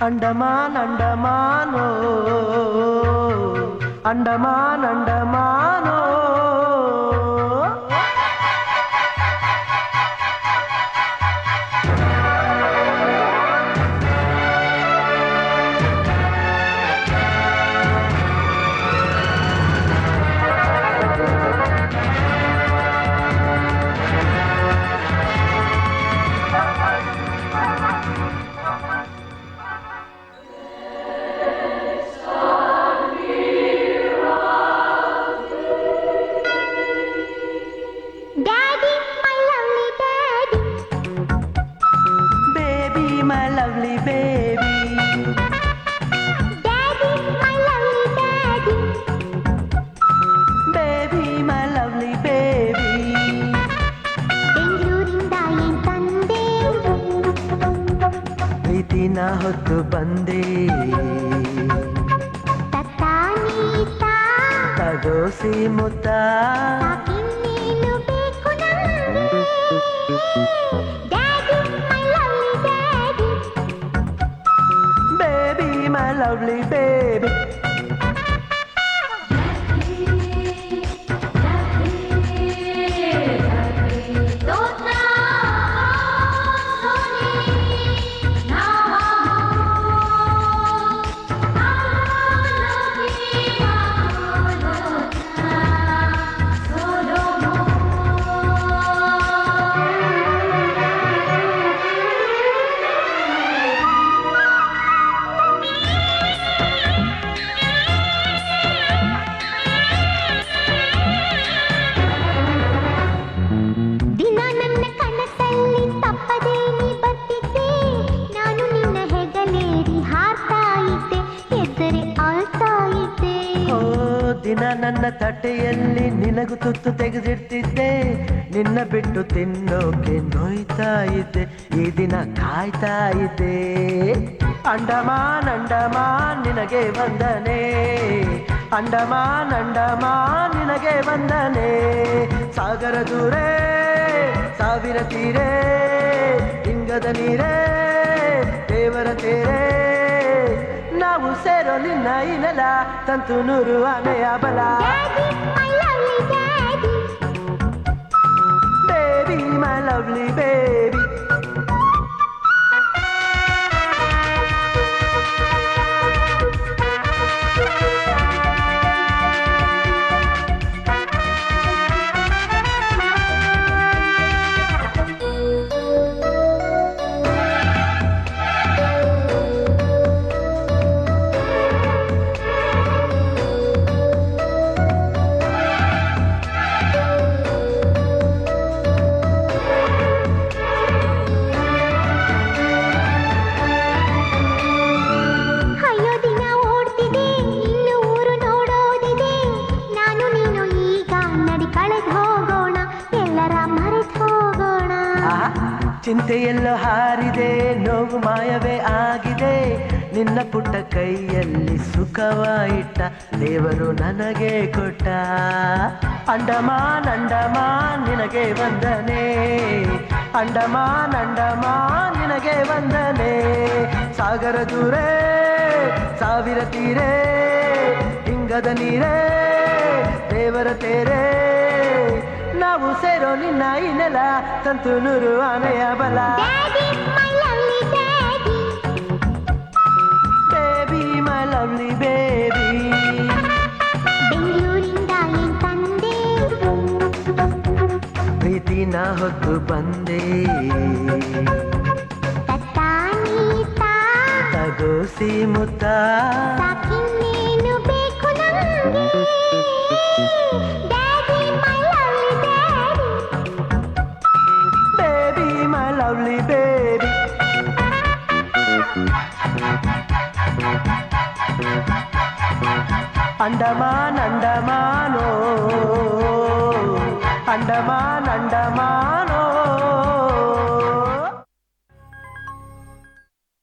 அண்டமான் அண்டமானோ. அண்டமான் அண்டமானோ. ಪ್ರೀತಿನ ಹೊತ್ತು ಬಂದೆ ತತ್ತಾನೀತಾ ತಗೋಸಿ ಮುತ್ತ ಸಾಕಿನ್ನೇನು ಬೇಕು ನಮ್ಗೆ Daddy, my lovely daddy. Baby my lovely ದಿನ ನನ್ನ ತಟ್ಟೆಯಲ್ಲಿ ನಿನಗೂ ತುತ್ತು ತೆಗೆದಿಡ್ತಿದ್ದೆ. ನಿನ್ನ ಬಿಟ್ಟು ತಿನ್ನೋಕೆ ನೋಯ್ತಾ ಇದ್ದೆ. ಈ ದಿನ ಕಾಯ್ತಾ ಇದ್ದೆ. ಅಂಡಮಾನ್ ಅಂಡಮಾನ್, ನಿನಗೆ ವಂದನೆ. ಅಂಡಮಾನ್ ಅಂಡಮಾನ್, ನಿನಗೆ ವಂದನೆ. ಸಾಗರ ದೂರೇ, ಸಾವಿರ ತೀರೇ ಹಿಂಗದ ನೀರೇ, ದೇವರ ತೇರೇ. సెరోలిన ఈ నెల తంతు నూరు అనే అబల బేబీ మై లవ్లీ బేబీ ಚಿಂತೆಯೆಲ್ಲೋ ಹಾರಿದೆ, ನೋವು ಮಾಯವೇ ಆಗಿದೆ. ನಿನ್ನ ಪುಟ್ಟ ಕೈಯಲ್ಲಿ ಸುಖವ ಇಟ್ಟ ದೇವರು ನನಗೆ ಕೊಟ್ಟ. ಅಂಡಮಾನ್ ಅಂಡಮಾನ್, ನಿನಗೆ ವಂದನೆ. ಅಂಡಮಾನ್ ಅಂಡಮಾನ್, ನಿನಗೆ ವಂದನೆ. ಸಾಗರ ದೂರೇ, ಸಾವಿರ ತೀರೇ ಹಿಂಗದ ನೀರೇ, ದೇವರ ತೇರೇ. ನಾವು ಸೇರೋ ನಿನ್ನ ಈ ನೆಲ ತಂತು ನೂರು ಆನೆಯ ಬಲ Daddy, my lovely daddy. Baby my lovely baby ಬೆಂಗಳೂರಿಂದ ಏನ್ ತಂದೆ ಪ್ರೀತಿನ ಹೊತ್ತು ಬಂದೆ ತತ್ತಾನೀತಾ ತಗೋಸಿ ಮುತ್ತ lovely baby. அண்டமான் அண்டமானோ அண்டமான் அண்டமான்